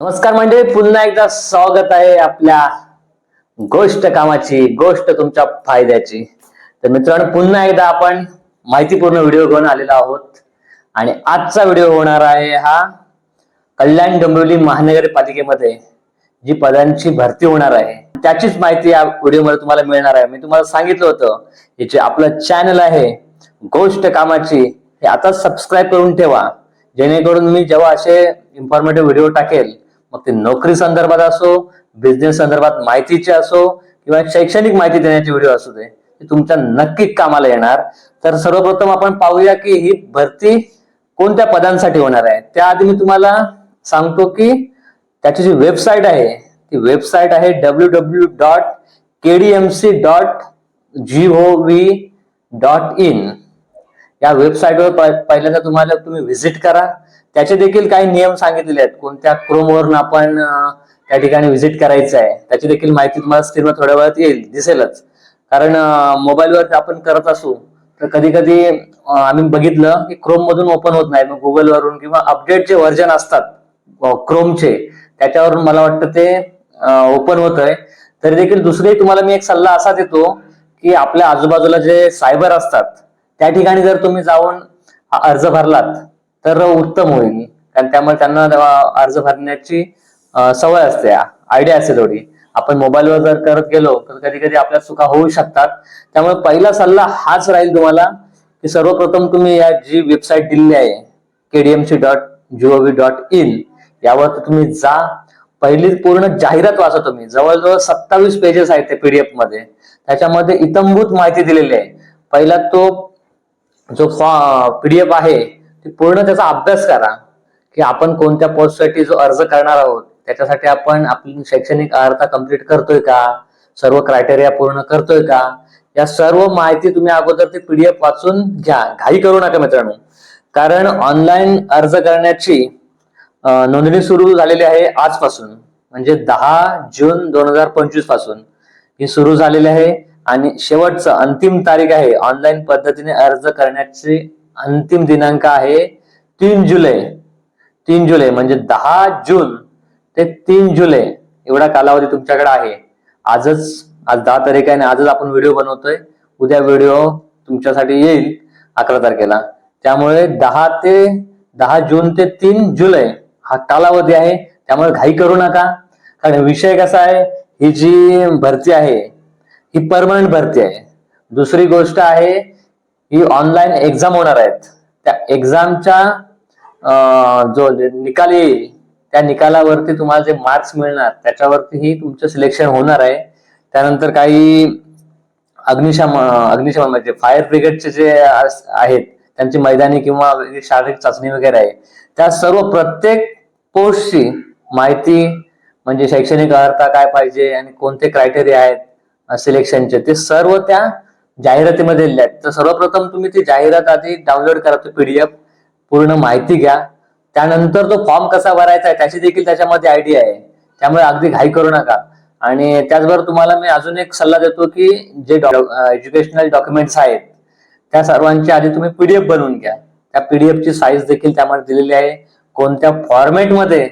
नमस्कार म्हणजे पुन्हा एकदा स्वागत आहे आपल्या गोष्ट कामाची गोष्ट तुमच्या फायद्याची. तर मित्रांनो पुन्हा एकदा आपण माहितीपूर्ण व्हिडिओ घेऊन आलेलो आहोत. आणि आजचा व्हिडिओ होणार आहे हा कल्याण डोंबिवली महानगरपालिकेमध्ये जी पदांची भरती होणार आहे. त्याचीच माहिती या व्हिडिओमध्ये तुम्हाला मिळणार आहे. मी तुम्हाला सांगितलं होतं हे जे आपलं चॅनल आहे गोष्ट कामाची हे आता सबस्क्राईब करून ठेवा. जेणेकरून मी जेव्हा असे इन्फॉर्मेटिव्ह व्हिडिओ टाकेल मग ते नोकरी संदर्भात असो बिझनेस संदर्भात माहितीचे असो किंवा शैक्षणिक माहिती देण्याचे व्हिडिओ असू दे तुमच्या नक्की कामाला येणार. तर सर्वप्रथम आपण पाहूया की ही भरती कोणत्या पदांसाठी होणार आहे. त्याआधी मी तुम्हाला सांगतो की त्याची जी वेबसाईट आहे ती वेबसाईट आहे W W dot KDMC dot G O V dot in या वेबसाईटवर पहिल्यांदा तुम्हाला तुम्ही व्हिजिट करा. त्याचे देखील काही नियम सांगितलेले आहेत. कोणत्या क्रोमवरून आपण त्या ठिकाणी व्हिजिट करायचं आहे त्याची देखील माहिती तुम्हाला स्क्रीनवर थोड्या वेळात येईल दिसेलच. कारण मोबाईलवर आपण करत असू तर कधी कधी आम्ही बघितलं की क्रोम मधून ओपन होत नाही. मग गुगल वरून किंवा अपडेटचे व्हर्जन असतात क्रोमचे त्याच्यावरून मला वाटतं ते ओपन होत आहे तरी देखील दुसरी तुम्हाला मी एक सल्ला असा देतो की आपल्या आजूबाजूला जे सायबर असतात त्या ठिकाणी जर तुम्ही जाऊन अर्ज भरलात तर उत्तम होईल. कारण त्यामुळे त्यांना अर्ज भरण्याची सवय असते. आयडिया असते थोडी आपण मोबाईलवर जर करत गेलो तर कधी कधी आपल्या चुका होऊ शकतात. त्यामुळे पहिला सल्ला हाच राहील तुम्हाला की सर्वप्रथम तुम्ही या जी वेबसाईट दिलेली आहे KDMC dot GOV dot in यावर तुम्ही जा. पहिली पूर्ण जाहिरात वाचा तुम्ही. जवळजवळ सत्तावीस पेजेस आहेत ते पीडीएफमध्ये. त्याच्यामध्ये इतंभूत माहिती दिलेली आहे. पहिला तो जो फॉ पीडीएफ आहे की पूर्ण त्याचा अभ्यास करा की आपण कोणत्या पोस्टसाठी जो अर्ज करणार आहोत त्याच्यासाठी आपण आपली शैक्षणिक अर्हता कंप्लीट करतोय का? सर्व क्रायटेरिया पूर्ण करतोय का? या सर्व माहिती तुम्ही अगोदर ते पीडीएफ वाचून घ्या. घाई करू नका मित्रांनो. कारण ऑनलाईन अर्ज करण्याची नोंदणी सुरू झालेली आहे आजपासून. म्हणजे दहा जून दोन हजार पंचवीसपासून ही सुरू झालेली आहे. आणि शेवटचं अंतिम तारीख आहे. ऑनलाईन पद्धतीने अर्ज करण्याची अंतिम दिनांक आहे तीन जुलै. तीन जुलै म्हणजे दहा जून ते तीन जुलै. एवढा कालावधी तुमच्याकडे आहे. आजच आज दहा तारीख आहे आणि आजच आपण व्हिडिओ बनवतोय. उद्या व्हिडिओ तुमच्यासाठी येईल अकरा तारखेला. त्यामुळे दहा ते दहा जून ते तीन जुलै हा कालावधी आहे. त्यामुळे घाई करू नका. कारण विषय कसा आहे? ही जी भरती आहे ही परमनंट भरती आहे. दुसरी गोष्ट आहे ही ऑनलाईन एक्झाम होणार आहेत. त्या एक्झामच्या जो निकाल येईल त्या निकालावरती तुम्हाला जे मार्क्स मिळणार त्याच्यावरती ही तुमचं सिलेक्शन होणार आहे. त्यानंतर काही अग्निशम अग्निशमन म्हणजे फायर ब्रिगेडचे जे आहेत त्यांची मैदानी किंवा शारीरिक चाचणी वगैरे आहे. त्या सर्व प्रत्येक पोस्टची माहिती म्हणजे शैक्षणिक अर्हता काय पाहिजे आणि कोणते क्रायटेरिया आहेत सिलेक्शनचे ते सर्व त्या जाहिरातीमध्ये दिल्या आहेत तर सर्वप्रथम तुम्ही ती जाहिरात आधी डाउनलोड करा तो पीडीएफ पूर्ण माहिती घ्या. त्यानंतर तो फॉर्म कसा भरायचा आहे त्याची देखील त्याच्यामध्ये आयडिया आहे. त्यामुळे अगदी घाई करू नका. आणि त्याचबरोबर तुम्हाला मी अजून एक सल्ला देतो की जे एज्युकेशनल डॉक्युमेंट्स आहेत त्या सर्वांची आधी तुम्ही पीडीएफ बनवून घ्या. त्या पीडीएफची साईज देखील त्यामध्ये दिलेली आहे. कोणत्या फॉर्मॅटमध्ये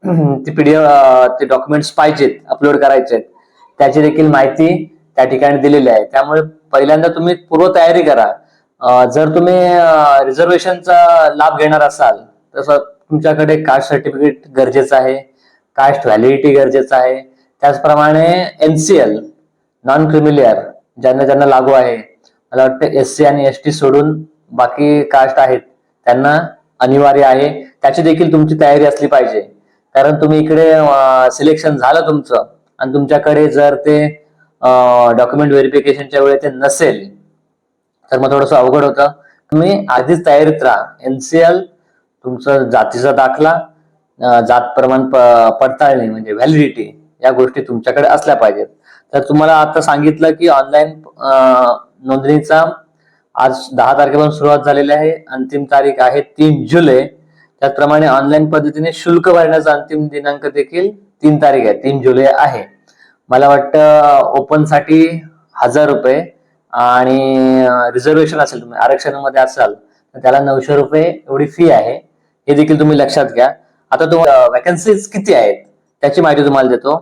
ती पीडीएफ ते डॉक्युमेंट्स पाहिजेत अपलोड करायचे त्याची देखील माहिती त्या ठिकाणी दिलेली आहे. त्यामुळे पहिल्यांदा तुम्ही पूर्वतयारी करा. जर तुम्ही रिझर्वेशनचा लाभ घेणार असाल तर तुमच्याकडे कास्ट सर्टिफिकेट गरजेचं आहे कास्ट व्हॅलिडिटी गरजेचं आहे. त्याचप्रमाणे एनसीएल नॉन क्रिमिलियर ज्यांना ज्यांना लागू आहे मला वाटतं एस सी आणि एस टी सोडून बाकी कास्ट आहेत त्यांना अनिवार्य आहे. त्याची देखील तुमची तयारी असली पाहिजे. कारण तुम्ही इकडे सिलेक्शन झालं तुमचं आणि तुमच्याकडे जर ते डॉक्युमेंट व्हेरिफिकेशनच्या वेळी ते नसेल तर मग थोडंसं अवघड होतं. तुम्ही आधीच तयारीत राहा. एनसीएल तुमचं जातीचा दाखला जात प्रमाण प- पडताळणी म्हणजे व्हॅलिडिटी या गोष्टी तुमच्याकडे असल्या पाहिजेत. तर तुम्हाला आता सांगितलं की ऑनलाईन नोंदणीचा आज दहा तारखेपासून सुरुवात झालेली आहे. अंतिम तारीख आहे तीन जुलै. त्याचप्रमाणे ऑनलाईन पद्धतीने शुल्क भरण्याचा अंतिम दिनांक देखील तीन तारीख आहे तीन जुलै आहे. मला वाटतं ओपनसाठी हजार रुपये. आणि रिझर्वेशन असेल तुम्ही आरक्षणामध्ये असाल तर त्याला नऊशे रुपये एवढी फी आहे. हे देखील तुम्ही लक्षात घ्या. आता तुम्हाला वॅकन्सीज किती आहेत त्याची माहिती तुम्हाला देतो.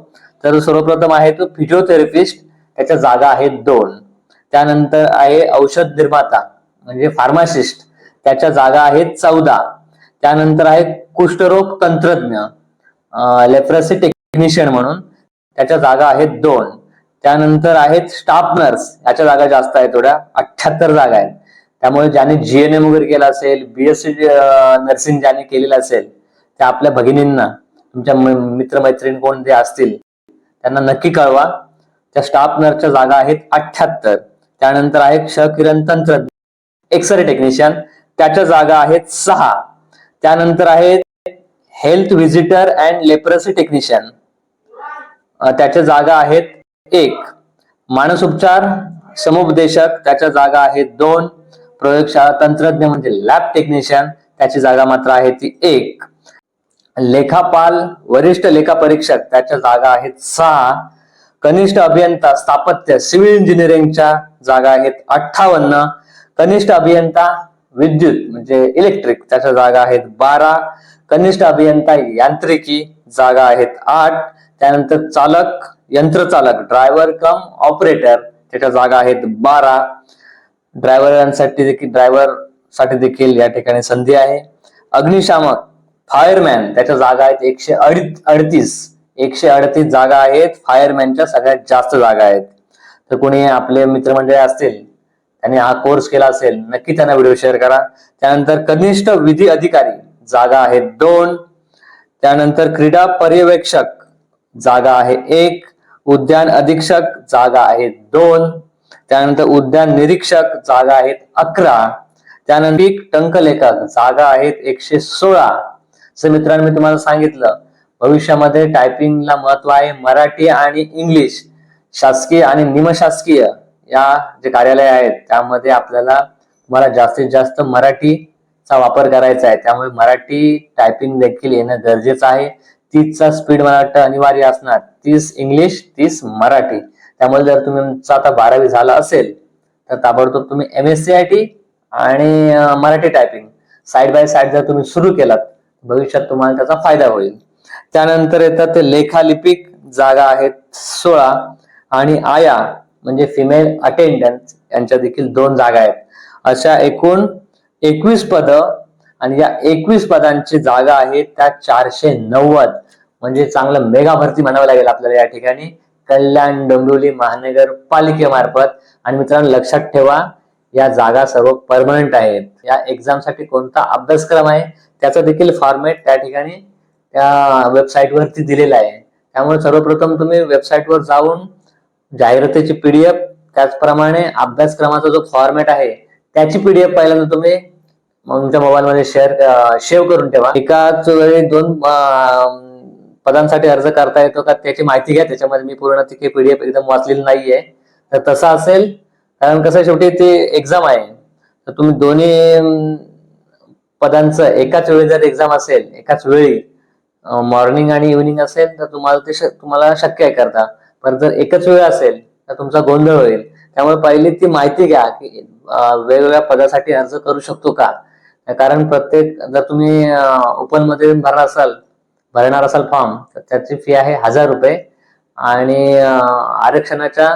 तर सर्वप्रथम आहे तो फिजिओथेरपिस्ट त्याच्या जागा आहेत दोन. त्यानंतर आहे औषध निर्माता म्हणजे फार्मासिस्ट त्याच्या जागा आहेत चौदा. त्यानंतर आहे कुष्ठरोग तंत्रज्ञ लेप्रेसी टेक्निशियन म्हणून. त्याच्या जागा आहेत दोन. त्यानंतर आहेत स्टाफ नर्स याच्या जागा जास्त आहेत थोड्या. अठ्याहत्तर जागा आहेत. त्यामुळे ज्याने जीएनएम वगैरे केला असेल बीएससी नर्सिंग ज्याने केलेलं असेल त्या आपल्या भगिनींना तुमच्या मित्रमैत्रीण कोण जे असतील त्यांना नक्की कळवा. त्या स्टाफ नर्सच्या जागा आहेत अठ्याहत्तर त्यानंतर आहे क्षकिरण तंत्रज्ञ एक्सरे टेक्निशियन त्याच्या जागा आहेत सहा. त्यानंतर आहेत health visitor and leprosy technician त्याच्या जागा आहेत एक. मानसोपचार समुपदेशक त्याच्या जागा आहेत दोन. प्रयोगशाळा तंत्रज्ञ म्हणजे लॅब टेक्निशियन त्याची जागा मात्र आहे ती एक. लेखापाल वरिष्ठ लेखा परीक्षक त्याच्या जागा आहेत सहा. कनिष्ठ अभियंता स्थापत्य सिव्हिल इंजिनिअरिंगच्या जागा आहेत अठ्ठावन्न. कनिष्ठ अभियंता विद्युत म्हणजे इलेक्ट्रिक त्याच्या जागा आहेत बारा. कनिष्ठ अभियंता यांत्रिकी जागा आहेत आठ. त्यानंतर चालक यंत्रचालक ड्रायव्हर कम ऑपरेटर त्याच्या जागा आहेत बारा. ड्रायव्हरांसाठी देखील ड्रायव्हरसाठी देखील या ठिकाणी संधी आहे. अग्निशामक फायरमॅन त्याच्या जागा आहेत एकशे अडतीस. एकशे अडतीस जागा आहेत फायरमॅनच्या सगळ्यात जास्त जागा आहेत. तर कोणी आपले मित्रमंडळी असतील त्यांनी हा कोर्स केला असेल नक्की त्यांना व्हिडिओ शेअर करा. त्यानंतर कनिष्ठ विधी अधिकारी जागा आहेत दोन. त्यानंतर क्रीडा पर्यवेक्षक जागा आहे एक उद्यान अधीक्षक जागा आहेत दोन त्यानंतर उद्यान निरीक्षक जागा आहेत अकरा त्यानंतर एक टंकलेखक जागा आहेत एकशे सोळा. असं मित्रांनो मी तुम्हाला सांगितलं भविष्यामध्ये टायपिंगला महत्त्व आहे मराठी आणि इंग्लिश. शासकीय आणि निमशासकीय या जे कार्यालय आहेत त्यामध्ये आपल्याला तुम्हाला जास्तीत जास्त मराठीचा वापर करायचा आहे. त्यामुळे मराठी टायपिंग देखील येणं गरजेचं आहे. तीसचा स्पीड मला वाटतं अनिवार्य असणार. तीस इंग्लिश तीस मराठी. त्यामुळे जर तुमचा आता बारावी झाला असेल तर ताबडतोब तुम्ही M S C I T आणि Marathi typing side by side जर तुम्ही सुरू केलात भविष्यात तुम्हाला त्याचा फायदा होईल. त्यानंतर येतात ते लेखालिपिक जागा आहेत सोळा आणि आया म्हणजे फिमेल अटेंडन्स यांच्या देखील दोन जागा आहेत. अशा एकूण एकवीस पद आणि या एकवीस पदांची जागा आहेत त्या चारशे नव्वद. म्हणजे चांगलं मेगा भरती म्हणावं लागेल आपल्याला या ठिकाणी. कल्याण डोंबिवली महानगरपालिकेमार्फत आणि मित्रांनो लक्षात ठेवा या जागा सर्व परमनंट आहेत. या एक्झामसाठी कोणता अभ्यासक्रम आहे त्याचा देखील फॉर्मॅट त्या ठिकाणी त्या वेबसाईटवरती दिलेला आहे. त्यामुळे सर्वप्रथम तुम्ही वेबसाईटवर जाऊन जाहिरातीची पीडीएफ त्याचप्रमाणे अभ्यासक्रमाचा जो फॉर्मॅट आहे त्याची पीडीएफ पहिल्यांदा तुम्ही मग तुमच्या मोबाईलमध्ये शेअर सेव्ह करून ठेवा. एकाच वेळी दोन पदांसाठी अर्ज करता येतो का त्याची माहिती घ्या. त्याच्यामध्ये मी पूर्ण ती पीडीएफ एकदम वाचलेली नाहीये. तर तसं असेल कारण कसं आहे, शेवटी ती एक्झाम आहे. तर तुम्ही दोन्ही पदांचं एकाच वेळी जर एक्झाम असेल एकाच वेळी मॉर्निंग आणि इव्हिनिंग असेल तर तुम्हाला ते तुम्हाला शक्य आहे करता. पण जर एकच वेळ असेल तर तुमचा गोंधळ होईल. त्यामुळे पहिली ती माहिती घ्या की वेगवेगळ्या पदासाठी अर्ज करू शकतो का? कारण प्रत्येक जर तुम्ही ओपनमध्ये भरणार असाल भरणार असाल फॉर्म तर त्याची फी आहे हजार रुपये. आणि आरक्षणाच्या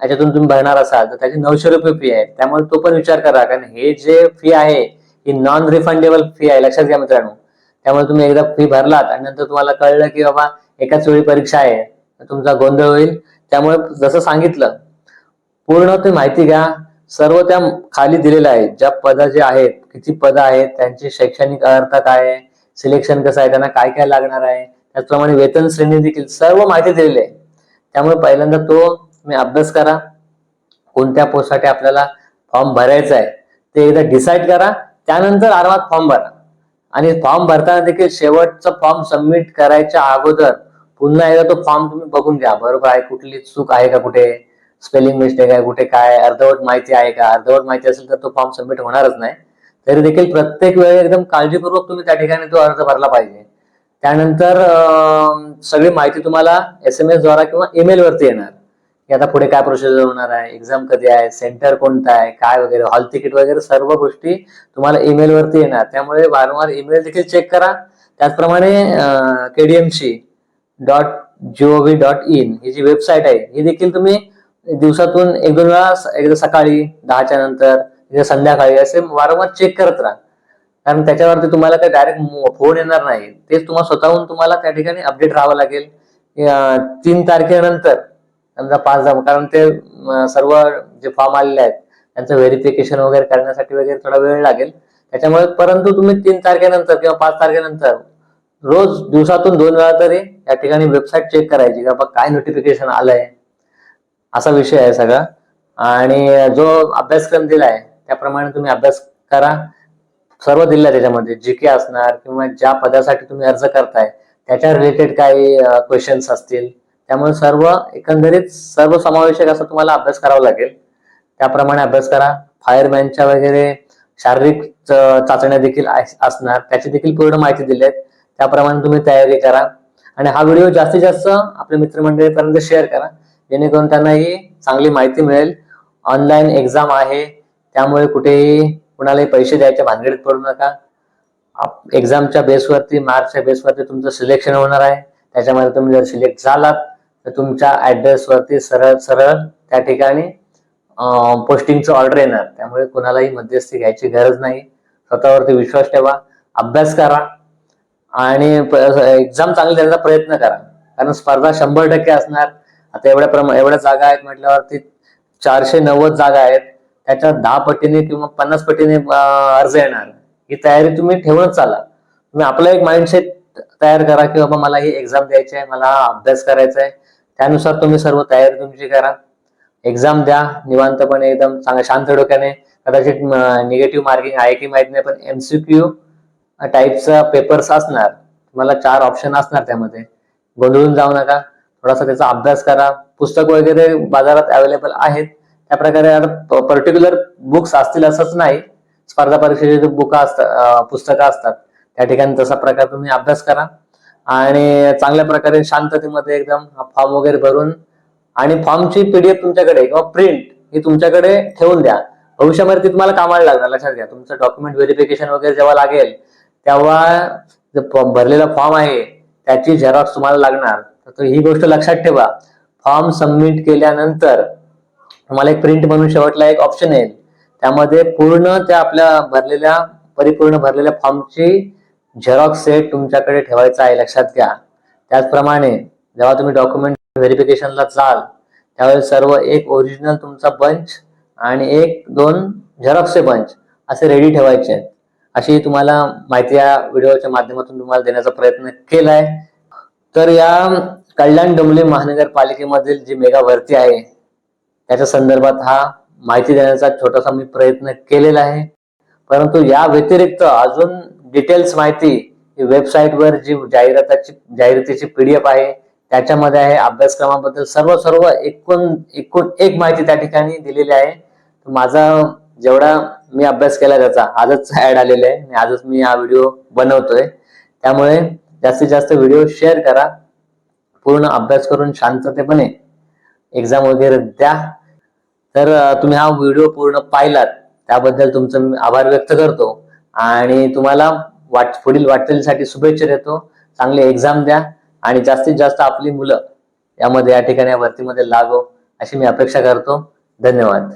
याच्यातून तुम्ही भरणार असाल तर त्याची नऊशे रुपये फी आहे. त्यामुळे तो पण विचार करा कारण हे जे फी आहे ही नॉन रिफंडेबल फी आहे लक्षात घ्या मित्रांनो. त्यामुळे तुम्ही एकदा फी भरलात आणि नंतर तुम्हाला कळलं की बाबा एकाच वेळी परीक्षा आहे तुमचा गोंधळ होईल. त्यामुळे जसं सांगितलं पूर्ण ते माहिती घ्या. सर्व त्या खाली दिलेलं आहे ज्या पद जे आहेत किती पद आहेत त्यांची शैक्षणिक अर्थ काय आहे सिलेक्शन कसं आहे त्यांना काय काय लागणार आहे त्याचप्रमाणे वेतन श्रेणी देखील सर्व माहिती दिलेली आहे. त्यामुळे पहिल्यांदा तो तुम्ही अभ्यास करा. कोणत्या पोस्टसाठी आपल्याला फॉर्म भरायचा आहे ते एकदा डिसाईड करा. त्यानंतर आरामात फॉर्म भरा. आणि फॉर्म भरताना देखील शेवटचा फॉर्म सबमिट करायच्या अगोदर पुन्हा एकदा तो फॉर्म तुम्ही बघून घ्या. बरोबर आहे कुठली चूक आहे का कुठे? स्पेलिंग मिस्टेक आहे कुठे काय अर्धवट माहिती आहे का? अर्धवट माहिती असेल तर तो फॉर्म सबमिट होणारच नाही. तरी देखील प्रत्येक वेळी एकदम काळजीपूर्वक तुम्ही त्या ठिकाणी तो अर्ज भरला पाहिजे. त्यानंतर सगळी माहिती तुम्हाला एस एम एस द्वारा किंवा ईमेल वरती येणार. की आता पुढे काय प्रोसिजर होणार आहे एक्झाम कधी आहे सेंटर कोणतं आहे काय वगैरे हॉल तिकीट वगैरे सर्व गोष्टी तुम्हाला ईमेल वरती येणार. त्यामुळे वारंवार ईमेल देखील चेक करा. त्याचप्रमाणे KDMC dot gov dot in ही जी वेबसाईट आहे ही देखील तुम्ही दिवसातून एक दोन वेळा एकदा सकाळी दहाच्या नंतर एकदा संध्याकाळी असे वारंवार चेक करत राहा. कारण त्याच्यावरती तुम्हाला काही डायरेक्ट फोन येणार नाही. तेच तुम्हाला स्वतःहून तुम्हाला त्या ठिकाणी अपडेट राहावं लागेल. तीन तारखेनंतर समजा पाच दहा कारण ते सर्व जे फॉर्म आलेले आहेत त्यांचं व्हेरिफिकेशन वगैरे करण्यासाठी वगैरे थोडा वेळ लागेल. त्याच्यामुळे परंतु तुम्ही तीन तारखेनंतर किंवा पाच तारखेनंतर रोज दिवसातून दोन वेळा तरी या ठिकाणी वेबसाईट चेक करायची. की बाबा काय नोटिफिकेशन आलंय. असा विषय आहे सगळा. आणि जो अभ्यासक्रम दिलाय त्याप्रमाणे तुम्ही अभ्यास करा. सर्व दिलं त्याच्यामध्ये जी के असणार किंवा ज्या पदासाठी तुम्ही अर्ज करताय त्याच्या रिलेटेड काही क्वेश्चन्स असतील. त्यामुळे सर्व एकंदरीत सर्व समावेशक असा तुम्हाला अभ्यास करावा लागेल. त्याप्रमाणे अभ्यास करा. फायरमॅनच्या वगैरे शारीरिक चाचण्या देखील असणार. त्याची देखील पूर्ण माहिती दिली आहे त्याप्रमाणे तुम्ही तयारी करा. आणि हा व्हिडिओ जास्तीत जास्त आपल्या मित्रमंडळीपर्यंत शेअर करा. जेणेकरून त्यांनाही चांगली माहिती मिळेल. ऑनलाईन एक्झाम आहे. त्यामुळे कुठेही कुणालाही पैसे द्यायच्या भानगडीत पडू नका. एक्झामच्या बेसवरती मार्कच्या बेसवरती तुमचं सिलेक्शन होणार आहे. त्याच्यामध्ये तुम्ही जर सिलेक्ट झालात तर तुमच्या ऍड्रेसवरती सरळ सरळ त्या ठिकाणी पोस्टिंगचं ऑर्डर येणार. त्यामुळे कुणालाही मध्यस्थी घ्यायची गरज नाही. स्वतःवरती विश्वास ठेवा. अभ्यास करा. आणि एक्झाम चांगली देण्याचा प्रयत्न करा. कारण स्पर्धा शंभर टक्के असणार. आता एवढ्या प्रमाण एवढ्या जागा आहेत म्हटल्यावरती चारशे नव्वद जागा आहेत. त्याच्या दहा पटीने किंवा पन्नास पटीने अर्ज येणार. ही तयारी तुम्ही ठेवूनच चाला. तुम्ही आपला एक माइंडसेट तयार करा की बाबा मला ही एक्झाम द्यायची आहे मला अभ्यास करायचा आहे. त्यानुसार तुम्ही सर्व तयारी तुमची करा. एक्झाम द्या निवांतपणे एकदम चांगल्या शांत डोक्याने. कदाचित निगेटिव्ह मार्किंग आहे की माहीत नाही पण एमसीक्यू टाईपचा पेपर्स असणार. तुम्हाला चार ऑप्शन असणार त्यामध्ये. गोंधळून जाऊ नका. थोडासा त्याचा अभ्यास करा. पुस्तक वगैरे बाजारात अवेलेबल आहेत. त्या प्रकारे पर्टिक्युलर बुक्स असतील असंच नाही. स्पर्धा परीक्षेचे बुक असतात पुस्तकं असतात त्या ठिकाणी तसा प्रकार तुम्ही अभ्यास करा. आणि चांगल्या प्रकारे शांततेमध्ये एकदम फॉर्म वगैरे भरून आणि फॉर्मची पीडीएफ तुमच्याकडे किंवा प्रिंट ही तुमच्याकडे ठेवून द्या. भविष्यामध्ये ती तुम्हाला कामाला लागणार. लक्षात घ्या. तुमचं डॉक्युमेंट व्हेरिफिकेशन वगैरे जेव्हा लागेल तेव्हा जो भरलेला फॉर्म आहे त्याची झेरॉक्स तुम्हाला लागणार. तर ही गोष्ट लक्षात ठेवा. फॉर्म सबमिट केल्यानंतर तुम्हाला एक प्रिंट म्हणून शेवटला एक ऑप्शन येईल. त्यामध्ये पूर्ण त्या आपल्या भरलेल्या परिपूर्ण भरलेल्या फॉर्मची झेरॉक्स सेट तुमच्याकडे ठेवायचा आहे लक्षात घ्या. त्याचप्रमाणे जेव्हा तुम्ही डॉक्युमेंट व्हेरिफिकेशनला चाल त्यावेळेस सर्व एक ओरिजिनल तुमचा बंच आणि एक दोन झेरॉक्सचे बंच असे रेडी ठेवायचे आहेत. अशी तुम्हाला माहिती या व्हिडिओच्या माध्यमातून तुम्हाला देण्याचा प्रयत्न केलाय. तर या कल्याण डोंबली महानगरपालिकेमधील जी मेगा भरती आहे त्याच्या संदर्भात हा माहिती देण्याचा छोटासा मी प्रयत्न केलेला आहे. परंतु या व्यतिरिक्त अजून डिटेल्स माहिती वेबसाईटवर जी जाहिराताची जाहिरातीची पीडीएफ आहे त्याच्यामध्ये आहे अभ्यासक्रमाबद्दल सर्व सर्व एकूण एकूण एक माहिती त्या ठिकाणी दिलेली आहे. माझा जेवढा मी अभ्यास केला त्याचा आजच ऍड आलेला आहे. आणि आजच मी हा व्हिडिओ बनवतोय. त्यामुळे जास्तीत जास्त व्हिडिओ शेअर करा. पूर्ण अभ्यास करून शांततेपणे एक्झाम वगैरे द्या. तर तुम्ही हा व्हिडिओ पूर्ण पाहिलात त्याबद्दल तुमचं मी आभार व्यक्त करतो. आणि तुम्हाला वाट पुढील वाटचालीसाठी शुभेच्छा देतो. चांगली एक्झाम द्या आणि जास्तीत जास्त आपली मुलं यामध्ये या ठिकाणी या भरतीमध्ये लागो अशी मी अपेक्षा करतो. धन्यवाद.